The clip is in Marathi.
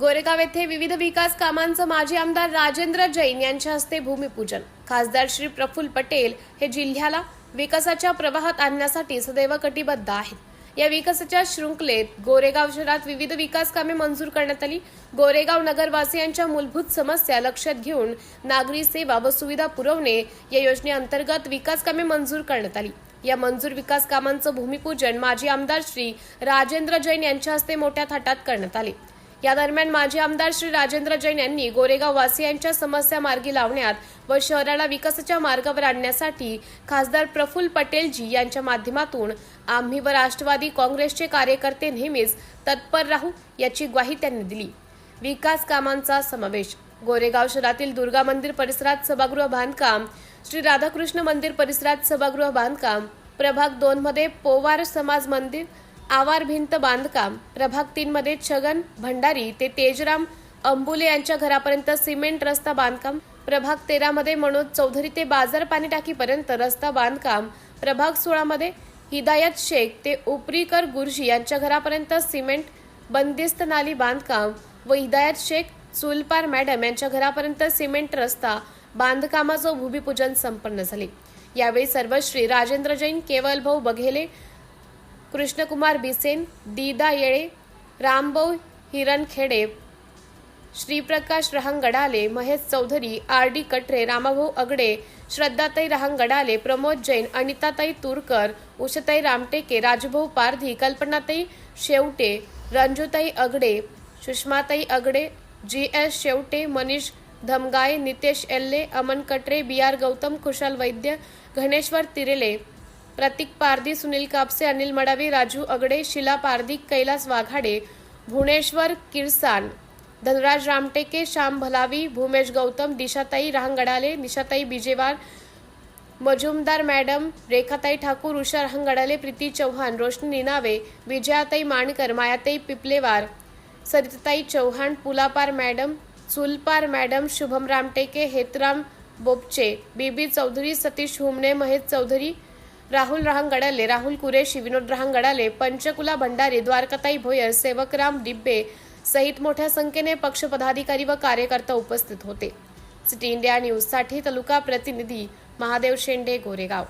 गोरेगाव येथे विविध विकास कामांचं माजी आमदार राजेंद्र जैन यांच्या हस्ते भूमिपूजन. खासदार श्री प्रफुल्ल पटेल हे जिल्ह्याला विकासाच्या प्रवाहात आणण्यासाठी सदैव कटिबद्ध आहेत. या विकासाच्या शृंखलेत गोरेगाव शहरात विविध विकास कामे मंजूर करण्यात आली. गोरेगाव नगरवासियांच्या मूलभूत समस्या लक्षात घेऊन नागरी सेवा व सुविधा पुरवणे या योजनेअंतर्गत विकास कामे मंजूर करण्यात आली. या मंजूर विकास कामांचं भूमिपूजन माजी आमदार श्री राजेंद्र जैन यांच्या हस्ते मोठ्या थाटात करण्यात आले. या दरम्यान माजी आमदार श्री राजेंद्र जैन यांनी गोरेगाव वासियांच्या समस्या मार्गी लावण्यात व शहराला विकासाच्या मार्गावर आणण्यासाठी खासदार प्रफुल्ल पटेलजी यांच्या माध्यमातून आम्ही व राष्ट्रवादी काँग्रेसचे कार्यकर्ते नेहमीच तत्पर राहू याची ग्वाही त्यांनी दिली. विकास कामांचा समावेश. गोरेगाव शहरातील दुर्गा मंदिर परिसरात सभागृह बांधकाम श्री राधाकृष्ण मंदिर परिसरात सभागृह बांधकाम प्रभाग दोन मध्ये पोवार समाज मंदिर आवार भिंत बांधकाम. प्रभाग तीनमध्ये छगन भंडारी ते तेजराम अंबुले यांच्या घरापर्यंत सिमेंट रस्ता बांधकाम. प्रभाग तेरामध्ये मनोज चौधरी ते बाजार पाणी टाकीपर्यंत रस्ता बांधकाम. प्रभाग सोळामध्ये हिदायत शेख ते उपरीकर गुरुजी यांच्या घरापर्यंत सिमेंट बंदिस्त नाली बांधकाम. व हिदायत शेख सुलपार मॅडम यांच्या घरापर्यंत सिमेंट रस्ता बांधकामाचं भूमिपूजन संपन्न झाले. यावेळी सर्वश्री Rajendra Jain केवलभाऊ Baghele Krishnakumar Bisen Dida Yele Rambhau Hirankhede Shriprakash Rahangdale Mahesh Chaudhari R D Katre Ramabhau Agde Shraddhatai Rahangdale Pramod Jain Anitatai Turkar Ushatai Ramteke Rajbhau Pardhi Kalpanatai Shewte Ranjutai Agde Sushmatai Agde G S Shewte Manish Dhamgaye Nitesh Elle Aman Katre B R Gautam Kushal Vaidya Ghaneshwar Tirele Pratik Pardhi Sunil Kapse Anil Madavi Raju Agde Shila Pardhi Kailas Waghade Bhuvaneshwar Kirsan Dhanraj Ramteke Shyam Bhalavi Bhumesh Gautam Dishatai Rahangdale Nishatai Bijewar Majumdar madam Rekhatai Thakur Usha Rahangdale Preeti Chavan Roshni Ninave Vijayatai Mankar Mayatai Piplewar Saritatai Chavan Pulapar madam Chulpar madam Shubham Ramteke Hetram Bopche B B Chaudhari Satish Humane Mahesh Chaudhari Rahul Rahangdale Rahul Qureshi Vinod Rahangdale Panchkula Bhandare Dwarkatai Bhoyar Sevakram Dibbe सहित मोठ्या संख्येने पक्ष पदाधिकारी व कार्यकर्ता उपस्थित होते. सिटी इंडिया न्यूजसाठी तालुका प्रतिनिधी महादेव शेंडे गोरेगाव.